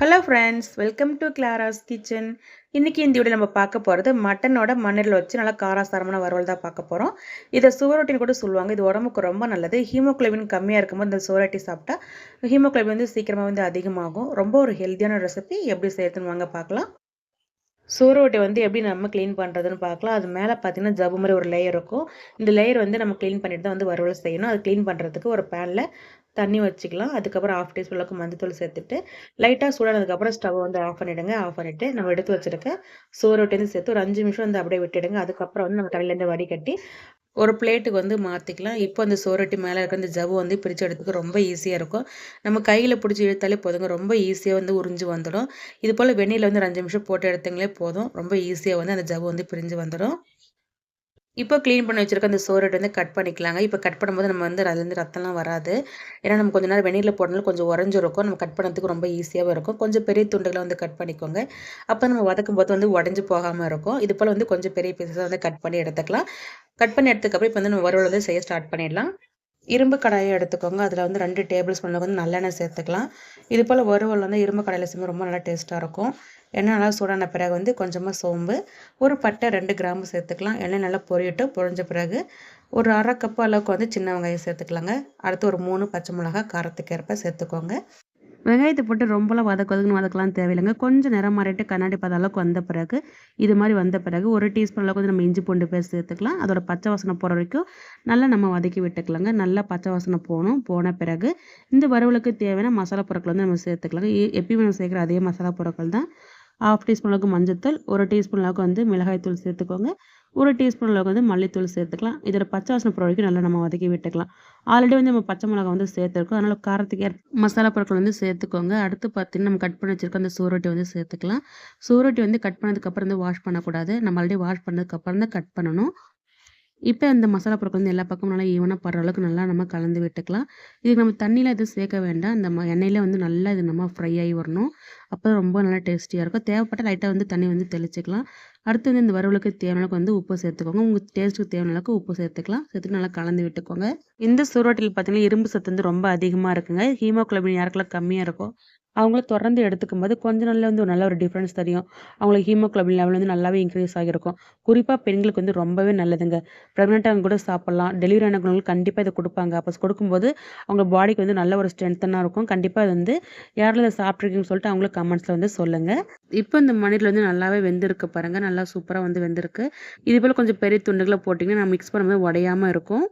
Hello friends welcome to Clara's kitchen இன்றைக்கி இந்த video நம்ம பார்க்க போகிறது மட்டனோட மண்ணில் வச்சு நல்லா காராசாரமான வறுவல் தான் பார்க்க போகிறோம் இதை சுவரொட்டின்னு கூட சொல்லுவாங்க. இது உடம்புக்கு ரொம்ப நல்லது. ஹீமோக்ளோபின் கம்மியாக இருக்கும்போது இந்த சுவரொட்டி சாப்பிட்டா ஹீமோக்ளோபின் வந்து சீக்கிரமாக வந்து அதிகமாகும். ரொம்ப ஒரு ஹெல்த்தியான ரெசிபி எப்படி செய்யறதுன்னு வாங்க பார்க்கலாம். சோரோட்டை வந்து எப்படி நம்ம க்ளீன் பண்ணுறதுன்னு பார்க்கலாம். அது மேலே பார்த்தீங்கன்னா ஜபு மாதிரி ஒரு லேயர் இருக்கும். இந்த லேயர் வந்து நம்ம க்ளீன் பண்ணிட்டு தான் வந்து வறுவல் செய்யணும். அது க்ளீன் பண்ணுறதுக்கு ஒரு பேனில் தண்ணி வச்சுக்கலாம். அதுக்கப்புறம் ஆஃப் டீஸ்பூன் அளவுக்கு மஞ்சத்தூள் சேர்த்துட்டு லைட்டாக சூடானதுக்கப்புறம் ஸ்டவ் வந்து ஆஃப் பண்ணிவிடுங்க ஆஃப் பண்ணிவிட்டு நம்ம எடுத்து வச்சுருக்க சோரோட்டேருந்து சேர்த்து ஒரு அஞ்சு நிமிஷம் வந்து அப்படியே விட்டுடுங்க. அதுக்கப்புறம் வந்து நம்ம தலையிலேருந்து வடிகட்டி ஒரு பிளேட்டுக்கு வந்து மாற்றிக்கலாம் இப்போ அந்த சோரட்டி மேலே இருக்க அந்த ஜவ்வு வந்து பிரித்து எடுத்துக்க ரொம்ப ஈஸியாக இருக்கும். நம்ம கையில் பிடிச்சி இழுத்தாலே போதுங்க. ரொம்ப ஈஸியாக வந்து உறிஞ்சு வந்துடும். இது போல் வெந்நீரில் வந்து ஒரு அஞ்சு நிமிஷம் போட்டு எடுத்தங்களே போதும். ரொம்ப ஈஸியாக வந்து அந்த ஜவ்வு வந்து பிரிஞ்சு வந்துடும். இப்போ க்ளீன் பண்ணி வச்சுருக்க அந்த சோரட் வந்து கட் பண்ணிக்கலாங்க. இப்போ கட் பண்ணும்போது நம்ம வந்து அதுலேருந்து ரத்தம்லாம் வராது. ஏன்னா நம்ம கொஞ்சம் நேரம் வெந்நீரில் போடணும் கொஞ்சம் உறைஞ்சிருக்கும். நம்ம கட் பண்ணுறதுக்கு ரொம்ப ஈஸியாகவும் இருக்கும். கொஞ்சம் பெரிய துண்டுகளை வந்து கட் பண்ணிக்கோங்க. அப்போ நம்ம வதக்கும் போது வந்து உடஞ்சி போகாமல் இருக்கும். இது போல் வந்து கொஞ்சம் பெரிய பீஸாக வந்து கட் பண்ணி எடுத்துக்கலாம். கட் பண்ணி எடுத்துக்கப்புறம் இப்போ வந்து நம்ம வறுவல் வந்து செய்ய ஸ்டார்ட் பண்ணிடலாம். இரும்பு கடாயை எடுத்துக்கோங்க. அதில் வந்து ரெண்டு டேபிள் ஸ்பூனில் வந்து நல்லெண்ணெய் சேர்த்துக்கலாம். இது போல் வறுவல் வந்து இரும்பு கடாயில் செய்யும்போது ரொம்ப நல்லா டேஸ்ட்டாக இருக்கும். எண்ணெய் நல்லா சூடான பிறகு வந்து கொஞ்சமாக சோம்பு ஒரு பட்டை ரெண்டு கிராம்பு சேர்த்துக்கலாம். எண்ணெய் நல்லா பொரியட்டும். பொரிஞ்ச பிறகு ஒரு அரை கப்பு அளவுக்கு வந்து சின்ன வெங்காயம் சேர்த்துக்கலாங்க. அடுத்து ஒரு மூணு பச்சை மிளகா காரத்துக்கு ஏற்ப சேர்த்துக்கோங்க. வெங்காயத்தை போட்டு ரொம்பலாம் வதக்க வதக்குன்னு வதக்கலாம் தேவையில்லைங்க. கொஞ்சம் நிறம் மாறிட்டு கண்ணாடி பார்த்த அளவுக்கு வந்த பிறகு இது மாதிரி வந்த பிறகு ஒரு டீஸ்பூன் அளவுக்கு வந்து நம்ம இஞ்சி பூண்டு பேஸ்ட் சேர்த்துக்கலாம். அதோட பச்சை வாசனை போகிற வரைக்கும் நல்லா நம்ம வதக்கி விட்டுக்கலாங்க. நல்லா பச்சை வாசனை போகணும் போன பிறகு இந்த வறுவலுக்கு தேவையான மசாலா பொருட்கள் வந்து நம்ம சேர்த்துக்கலாங்க. எப்பயுமே நம்ம சேர்க்குற அதே மசாலா பொருட்கள் தான் ஹாஃப் டீஸ்பூன் அளவுக்கு மஞ்சத்தூள் ஒரு டீஸ்பூன் அளவுக்கு வந்து மிளகாய்த்தூள் சேர்த்துக்கோங்க. ஒரு டீஸ்பூன் அளவுக்கு வந்து மல்லித்தூள் சேர்த்துக்கலாம். இதோட பச்சை வாசனை பொருள் வரைக்கும் நல்லா நம்ம வதக்கி விட்டுக்கலாம். ஆல்ரெடி வந்து நம்ம பச்சை மிளகா வந்து சேர்த்துருக்கோம். அதனால் காரத்துக்கு மசாலா பொருட்கள் வந்து சேர்த்துக்கோங்க. அடுத்து பார்த்தீங்கன்னா நம்ம கட் பண்ணி வச்சிருக்க அந்த சூரொட்டி வந்து சேர்த்துக்கலாம். சூரொட்டி வந்து கட் பண்ணதுக்கப்புறம் வந்து வாஷ் பண்ணக்கூடாது. நம்ம ஆல்ரெடி வாஷ் பண்ணதுக்கப்புறம் தான் கட் பண்ணணும். இப்போ அந்த மசாலா பொருட்கள் வந்து எல்லா பக்கமும் நல்லா ஈவனாக படுற அளவுக்கு நல்லா நம்ம கலந்து விட்டுக்கலாம். இதுக்கு நம்ம தண்ணியில் எதுவும் சேர்க்க வேண்டாம். அந்த எண்ணெயில் வந்து நல்லா இது நம்ம ஃப்ரை ஆகி வரணும். அப்போ ரொம்ப நல்லா டேஸ்டியாக இருக்கும். தேவைப்பட்ட லைட்டாக வந்து தண்ணி வந்து தெளிச்சிக்கலாம். அடுத்து வந்து இந்த வறுவலுக்கு தேவையான அளவுக்கு வந்து உப்பு சேர்த்துக்கோங்க. உங்கள் டேஸ்ட்டுக்கு தேவையான அளவுக்கு உப்பு சேர்த்துக்கலாம். சேர்த்துட்டு நல்லா கலந்து விட்டுக்கோங்க. இந்த சுரோட்டில் பார்த்தீங்கன்னா இரும்பு சத்து வந்து ரொம்ப அதிகமாக இருக்குங்க. ஹீமோக்ளோபின் யாருக்கெல்லாம் கம்மியாக இருக்கும். அவங்கள தொடர்ந்து எடுத்துக்கும் போது கொஞ்ச நாளில் வந்து ஒரு நல்ல ஒரு டிஃப்ரென்ஸ் தெரியும். அவங்களுக்கு ஹீமோக்ளோபின் லெவல் வந்து நல்லாவே இன்க்ரீஸ் ஆகிருக்கும் குறிப்பாக பெண்களுக்கு வந்து ரொம்பவே நல்லதுங்க. ப்ரெக்னெண்ட்டாக கூட சாப்பிட்லாம். டெலிவரி ஆனவங்களுக்கு கண்டிப்பாக இதை கொடுப்பாங்க. அப்போ கொடுக்கும்போது அவங்க பாடிக்கு வந்து நல்ல ஒரு ஸ்ட்ரென்த்தனாக இருக்கும். கண்டிப்பாக இது வந்து யாரில் இதை சாப்பிட்ருக்கீங்கன்னு சொல்லிட்டு அவங்களுக்கு கமெண்ட்ஸில் வந்து சொல்லுங்கள் இப்போ இந்த மணியில் வந்து நல்லாவே வெந்திருக்கு பாருங்கள் நல்லா சூப்பராக வந்து வெந்திருக்கு. இது போல் கொஞ்சம் பெரிய துண்டுகளை போட்டிங்கன்னா நான் மிக்ஸ் பண்ணும்போது உடையாமல் இருக்கும்.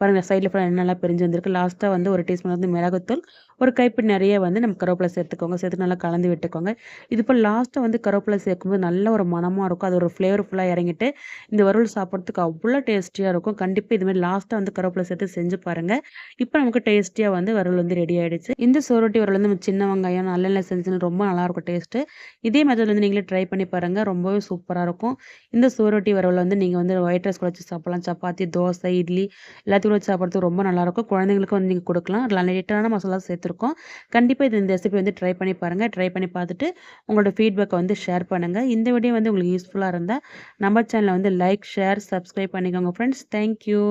பாருங்கள் சைடில் ஃபுல்லாக நல்லா பிரிஞ்சு வந்திருக்கு. லாஸ்ட்டாக வந்து ஒரு டீஸ்பூன் வந்து மிளகுத்தூள் ஒரு கைப்பிடி நிறைய வந்து நம்ம கருவேப்பிலை சேர்த்துக்கோங்க. சேர்த்து நல்லா கலந்து விட்டுக்கோங்க. இது இப்போ லாஸ்ட்டாக வந்து கருவேப்பிலை சேர்க்கும்போது நல்ல ஒரு மனமாக இருக்கும். அது ஒரு ஃப்ளேவர்ஃபுல்லாக இறங்கிட்டு இந்த வறுவல் சாப்பிட்றதுக்கு அவ்வளோ டேஸ்டியாக இருக்கும். கண்டிப்பாக இதுமாதிரி லாஸ்ட்டாக வந்து கருவேப்பிலை சேர்த்து செஞ்சு பாருங்கள் இப்போ நமக்கு டேஸ்டியாக வந்து வறுவல் வந்து ரெடி ஆகிடுச்சு இந்த சோரோட்டி வறுவல் வந்து நம்ம சின்ன வெங்காயம் நல்லெண்ணெய் செஞ்சு ரொம்ப நல்லாயிருக்கும் டேஸ்ட்டு இதே மெத்தட் வந்து நீங்களே ட்ரை பண்ணி பாருங்கள் ரொம்பவே சூப்பராக இருக்கும். இந்த சோரோட்டி வறுவல் வந்து நீங்கள் வந்து ஒயிட் ரைஸ் குழச்சி சாப்பிட்லாம். சப்பாத்தி தோசை இட்லி எல்லாத்தையும் வச்சு சாப்பிட்றது ரொம்ப நல்லாயிருக்கும். குழந்தைங்களுக்கு வந்து நீங்கள் கொடுக்கலாம். லைட்டான மசாலா சேர்த்துருக்கோம். கண்டிப்பாக இது இந்த ரெசிபி வந்து ட்ரை பண்ணி பாருங்கள் ட்ரை பண்ணி பார்த்துட்டு உங்களோட ஃபீட்பேக்கை வந்து ஷேர் பண்ணுங்கள் இந்த வீடியோ வந்து உங்களுக்கு யூஸ்ஃபுல்லாக இருந்தால் நம்ம சேனலை வந்து லைக் ஷேர் சப்ஸ்கிரைப் பண்ணிக்கோங்க ஃப்ரெண்ட்ஸ் தேங்க்யூ